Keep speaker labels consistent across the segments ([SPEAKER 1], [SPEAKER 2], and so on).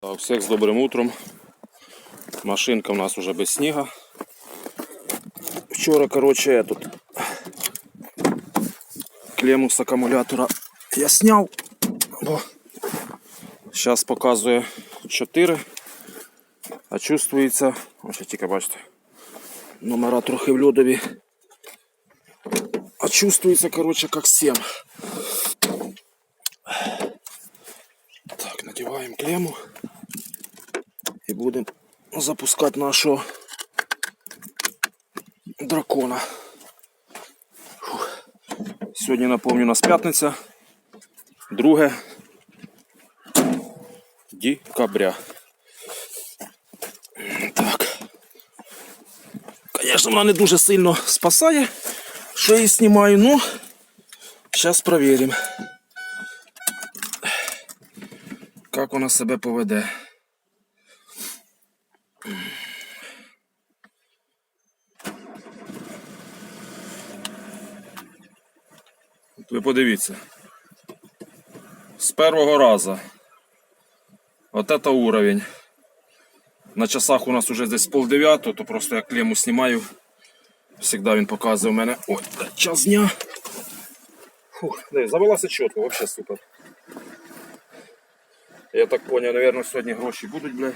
[SPEAKER 1] Так, всіх з добрим утром. Машинка у нас уже без сніга. Вчора, короче, я тут клему з акумулятора я сняв. Зараз показує 4. А чувствується, ось тільки бачите, номера трохи в льодові. А чувствуется, короче, как 7. Так, надеваем будем запускать нашего дракона. Фух. Сьогодні, напомню, у нас п'ятниця, 2 декабря. Так. Звісно, вона не дуже сильно спасає, що я її знімаю, ну, зараз перевіримо. Як вона себе поведе. От Ви подивіться. З першого разу. От это уровень. На часах у нас уже десь пол дев'ятого, то просто я клему знімаю. Всегда він показує у мене. Ой, час дня. Фух, завелася чітко, вообще супер. Я так понял, наверное, сьогодні гроші будуть, бля.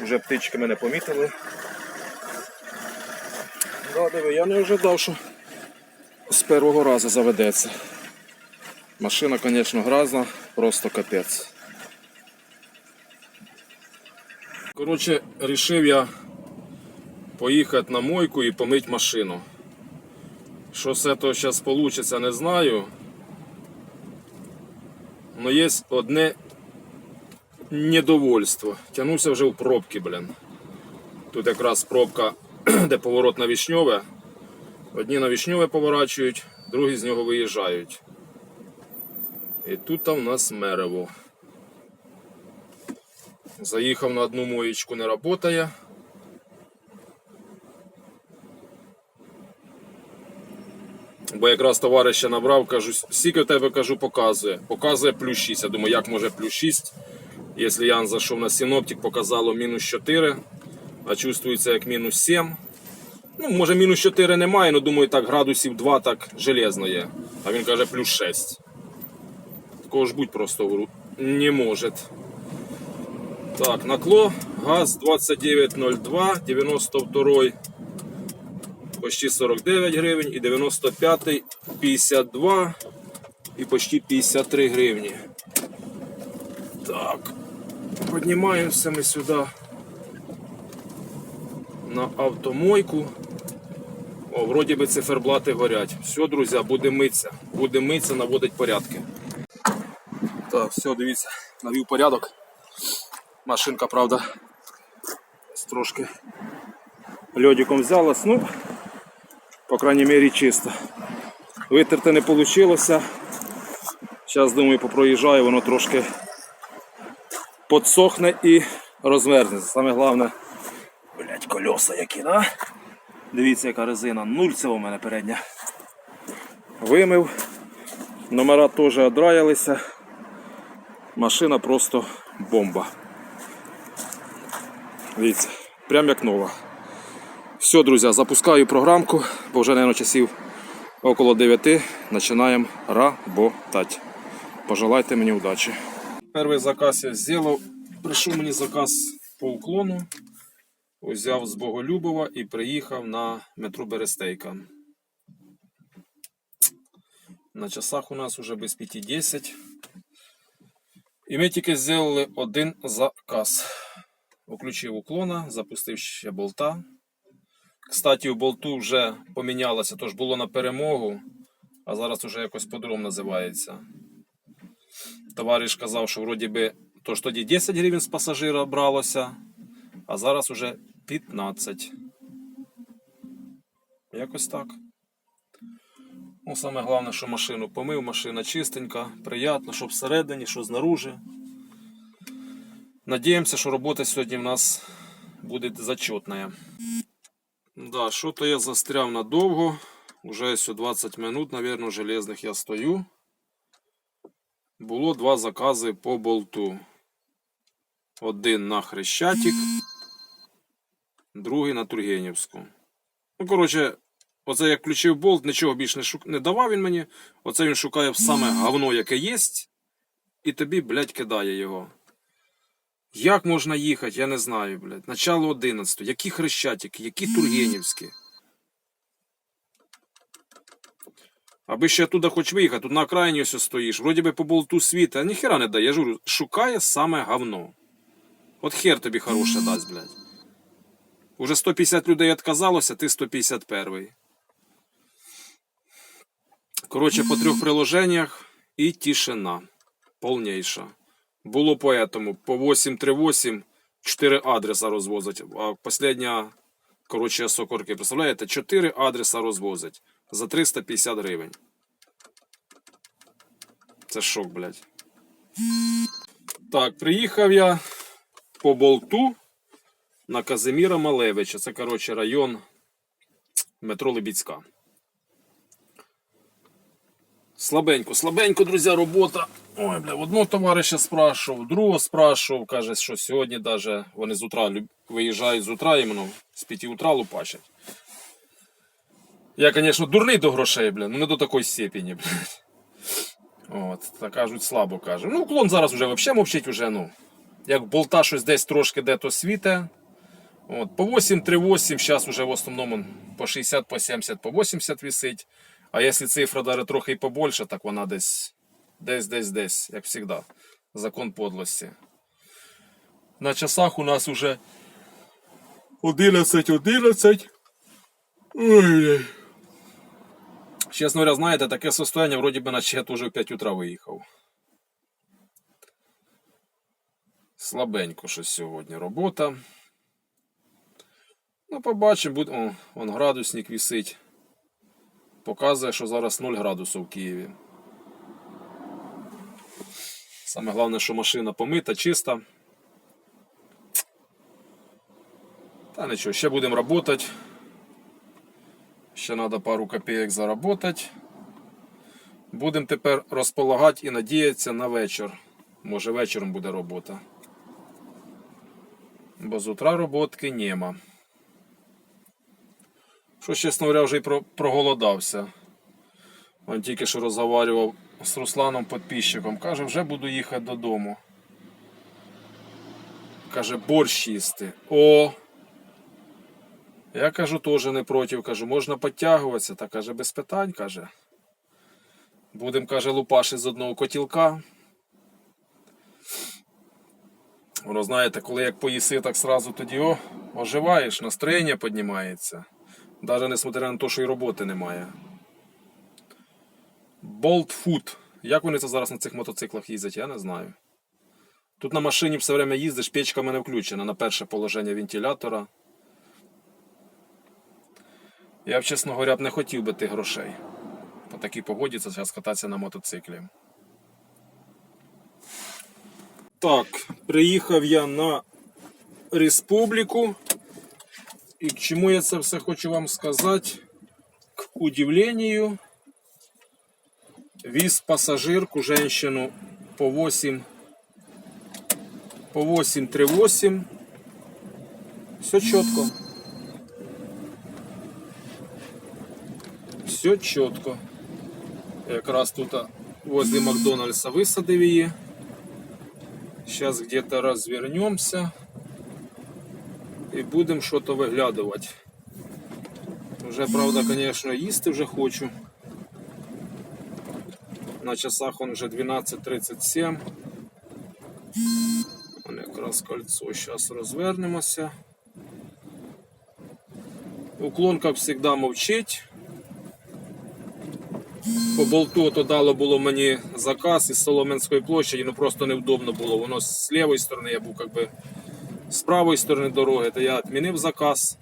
[SPEAKER 1] Вже птички мене помітили. Да, диви, я не ожидав, що з першого разу заведеться. Машина, звісно, грязна, просто капець. Коротше, рішив я поїхати на мойку і помити машину. Що з цього зараз вийде, не знаю. Но є одне недовольство. Тянуся вже в пробки, блін. Тут якраз пробка, де поворот на вішньове. Одні на вішньове поворачують, другі з нього виїжджають. І тут там у нас мерево. Заїхав на одну моєчку, не працює. Бо якраз товариша набрав, кажу, скільки тебе кажу, показує. Показує плюс 6. Я думаю, як може плюс 6. Якщо Ян зайшов на синоптик, показало мінус 4, а чувствується як мінус 7. Ну, може мінус 4 немає, але думаю, так градусів 2 так железно є. А він каже плюс 6. Такого ж будь просто не може. Так, накло, газ 2902, 92 почти 49 гривень і 95 52 і почти 53 гривні. Так, піднімаємося ми сюди на автомойку. О, вроді би циферблати горять. Все, друзі, буде митися. Буде митися, наводить порядки. Так, все, дивіться, навів порядок. Машинка, правда, трошки льодиком взялась, ну, по крайней мере, чисто. Витерти не вийшло. Зараз, думаю, попроїжджаю, воно трошки подсохне і розмерзнеться. Саме головне, блять, кольоса які, да? Дивіться, яка резина. Нульцева у мене передня. Вимив. Номера теж одраялися. Машина просто бомба. Дивіться, прям як нова. Все, друзі, запускаю програмку, бо вже, мабуть, часів около 9 починаємо работати. Пожелайте мені удачі. Перший заказ я зробив. Прийшов мені заказ по уклону. Взяв з Боголюбова і приїхав на метро Берестейка. На часах у нас вже без 5.10. І ми тільки зробили один заказ. Включив уклона, запустив ще болта. Кстати, у болту вже помінялося, тож було на перемогу, а зараз вже якось по-другому називається. Товариш казав, що вроді би то ж тоді 10 гривень з пасажира бралося, а зараз уже 15. Якось так. Ну, саме головне, що машину помив, машина чистенька, приємно, що всередині, що знаружи. Надіємося, що робота сьогодні в нас буде зачетна. Да, що-то я застряв надовго. Уже ось 20 минут, наверное, железних я стою. Було два закази по болту. Один на Хрещатик, другий на Тургенівську. Ну, коротше, оце як включив болт, нічого більш не, шук... не давав він мені. Оце він шукає саме говно, яке є, і тобі, блядь, кидає його. Як можна їхати, я не знаю, блядь. Начало 11. Які Хрещатики, які Тургенівські. Аби ще туди хоч виїхати, тут на окраїні ось стоїш, вроді би по болту світа, ніхера не дає. Я ж говорю, шукає саме говно. От хер тобі хороше дасть, блядь. Уже 150 людей відказалося, ти 151. Коротше, по трьох приложеннях і тишина. Полніша. Було по этому, по 838 4 адреса розвозять. А последня, коротше, сокорки, представляєте, 4 адреса розвозять за 350 гривень. Це шок, блядь. Так, приїхав я по болту на Казиміра Малевича. Це, коротше, район метро Лебідська. Слабенько, слабенько, друзі, робота. Ой, бля, одного товариша спрашував, другого спрашував, каже, що сьогодні даже вони з утра виїжджають з утра іменно, з 5 утра лупачать. Я, звісно, дурний до грошей, бля, ну не до такої степені, блядь. От, так кажуть, слабо каже. Ну, уклон зараз вже взагалі мовчить уже, ну. Як болта щось десь трошки де-то світе. От, по 8, 3, 8, зараз вже в основному по 60, по 70, по 80 висить. А якщо цифра даже трохи побольше, так вона десь, десь, десь, десь, як завжди. Закон подлості. На часах у нас уже 11, 11. Ой. Чесно говоря, знаєте, таке состояние, вроді би, наче я теж в 5 утра виїхав. Слабенько щось сьогодні робота. Ну, побачимо, буде. О, вон градусник висить. Показує, що зараз 0 градусів в Києві. Саме головне, що машина помита, чиста. Та нічого, ще будемо працювати. Ще треба пару копійок заработати. Будемо тепер розполагати і надіятися на вечір. Може вечором буде робота. Бо з утра роботки нема. Що, чесно говоря, вже й проголодався. Он тільки що розговорював з Русланом підписчиком. Каже, вже буду їхати додому. Каже, борщ їсти. О! Я кажу, теж не проти. Кажу, можна підтягуватися. Та каже, без питань, каже. Будем, каже, лупашити з одного котілка. Воно, знаєте, коли як поїси, так сразу тоді о, оживаєш, настроєння піднімається. Навіть несмотря на те, що і роботи немає. Food. Як вони це зараз на цих мотоциклах їздять, я не знаю. Тут на машині все время їздиш, печка в мене включена на перше положення вентилятора. Я б, чесно говоря, б не хотів би тих грошей. По такій погоді це зараз кататися на мотоциклі. Так, приїхав я на республіку. І к чому я це все хочу вам сказати? К удивлению, віз пасажирку, женщину по 8, по 8, 3, 8. Все чітко. Все чітко. Якраз тут возле Макдональдса висадив її. Сейчас где-то развернемся і будемо щось виглядувати. Вже, правда, звісно, їсти вже хочу. На часах он вже 12.37. Вон якраз кольцо. Зараз розвернемося. Уклон, як завжди, мовчить. По болту то дало було мені заказ із Соломенської площаді, ну просто невдобно було. Воно з лівої сторони я був як би з правої сторони дороги, то я відмінив заказ,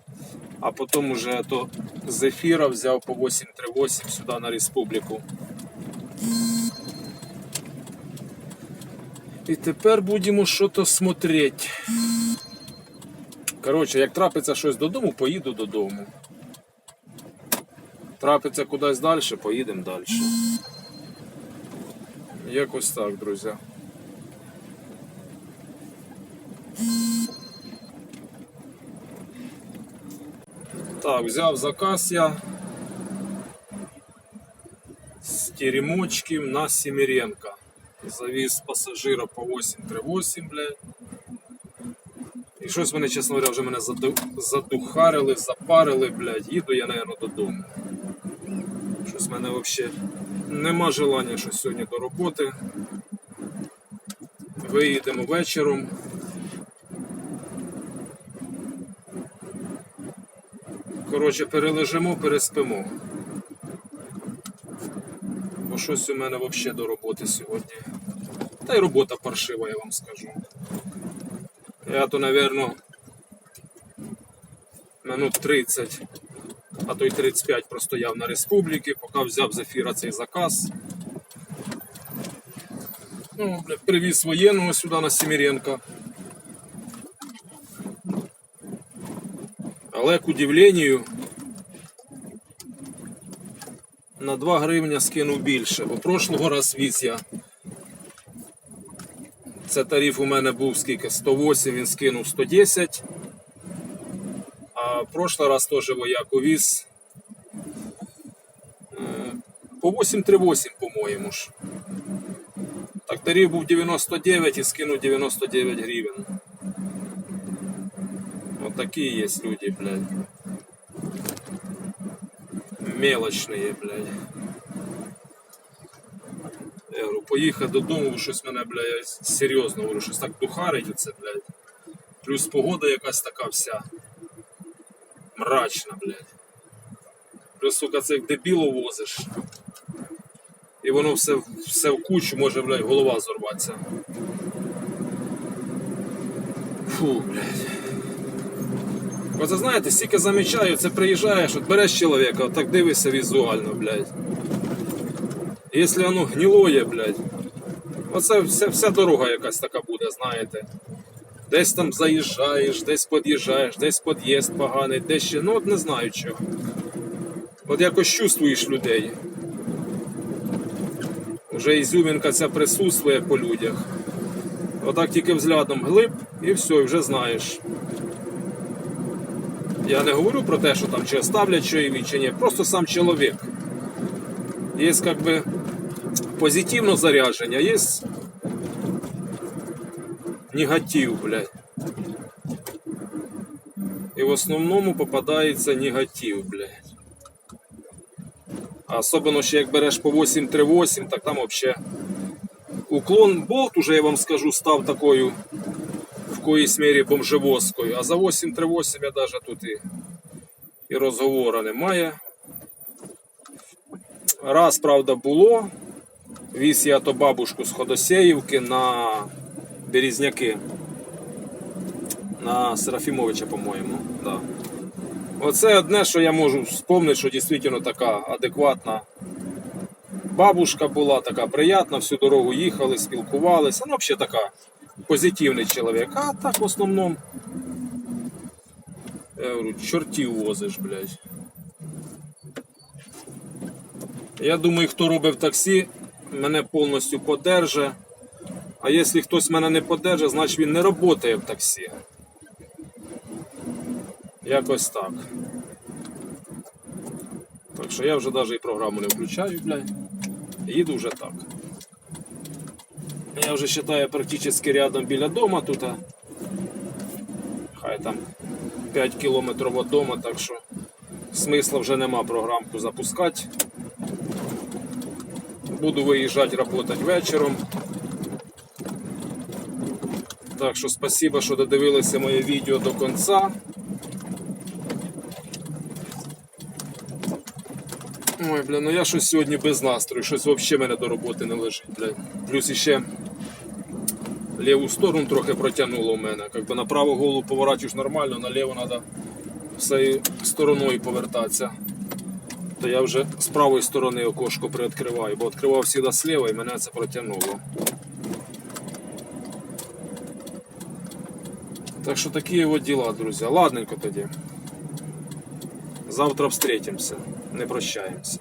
[SPEAKER 1] а потім уже то з ефіра взяв по 838 сюди на республіку. І тепер будемо щось смотреть. Коротше, як трапиться щось додому, поїду додому. Трапиться кудись далі, поїдемо далі. Якось так, друзі. Так, взяв заказ я з теремочків на Сіміренка. Завіз пасажира по 838, блядь. І щось вони, чесно говоря, вже мене задухарили, запарили, блядь. Їду я, напевно, додому. Щось в мене взагалі нема желання щось сьогодні до роботи. Виїдемо вечором. Коротше, перележимо, переспимо. Бо щось у мене взагалі до роботи сьогодні. Та й робота паршива, я вам скажу. Я то, напевно, минут 30, а то й 35 простояв на республіки, поки взяв з ефіра цей заказ. Ну, привіз воєнного сюди на Сіміренка. Але к удивлению, на 2 гривня скинув більше, бо прошлого раз віз я. Це тариф у мене був скільки? 108, він скинув 110. Прошлый раз теж вояк увіз е, по 838, по-моєму ж. Так тариф був 99 і скинув 99 гривень. Вот такие есть люди, блядь. Мелочные, блядь. Я говорю, поїхати додому, щось мене, блядь, серйозно говорю, щось так духарить оце, блядь. Плюс погода якась така вся. Мрачна, блядь. Плюс, сука, цих дебіло возиш. І воно все, все в кучу, може, блядь, голова зорватися. Фу, блядь. Оце знаєте, стільки замічаю, це приїжджаєш, от береш чоловіка, от так дивишся візуально, блядь. Якщо воно гнилоє, блядь, оце вся, вся дорога якась така буде, знаєте. Десь там заїжджаєш, десь під'їжджаєш, десь під'їзд поганий, десь ще, ну от не знаю чого. От якось чувствуєш людей. Уже ізюмінка ця присутствує по людях. Отак тільки взглядом глиб і все, і вже знаєш. Я не говорю про те, що там чи ставлять чаєві, чи ні, просто сам чоловік. Є как бы позитивно зарядження, є негатив, блядь. І в основному попадається негатив, блядь. Особливо ще як береш по 838, так там взагалі уклон болт, уже я вам скажу, став такою в коїсь мірі бомжевозкою. А за 838 я навіть тут і, і розговора немає. Раз, правда, було. Віз я то бабушку з Ходосеївки на Берізняки. На Серафімовича, по-моєму. Да. Оце одне, що я можу вспомнити, що дійсно така адекватна бабушка була, така приятна, всю дорогу їхали, спілкувалися. Ну, взагалі така позитивний чоловік. А так в основному. Я говорю, чортів возиш, блядь. Я думаю, хто робить таксі, мене повністю подерже. А якщо хтось мене не подерже, значить він не працює в таксі. Якось так. Так що я вже навіть і програму не включаю, блядь. Їду вже так. Я вже вважаю практично рядом біля дома тут. Хай там 5 кілометрів від дома, так що смисла вже нема програмку запускати. Буду виїжджати працювати вечором. Так що спасибо, що додивилися моє відео до кінця. Ой, бля, ну я щось сьогодні без настрою, щось взагалі мене до роботи не лежить, бля. Плюс іще ліву сторону трохи протягнуло в мене. Якби на праву голову поворачуєш нормально, на ліву треба всією стороною повертатися. То я вже з правої сторони окошко приоткриваю, бо відкривав завжди зліва і мене це протягнуло. Так що такі от діла, друзі. Ладненько тоді. Завтра встретимся. Не прощаємося.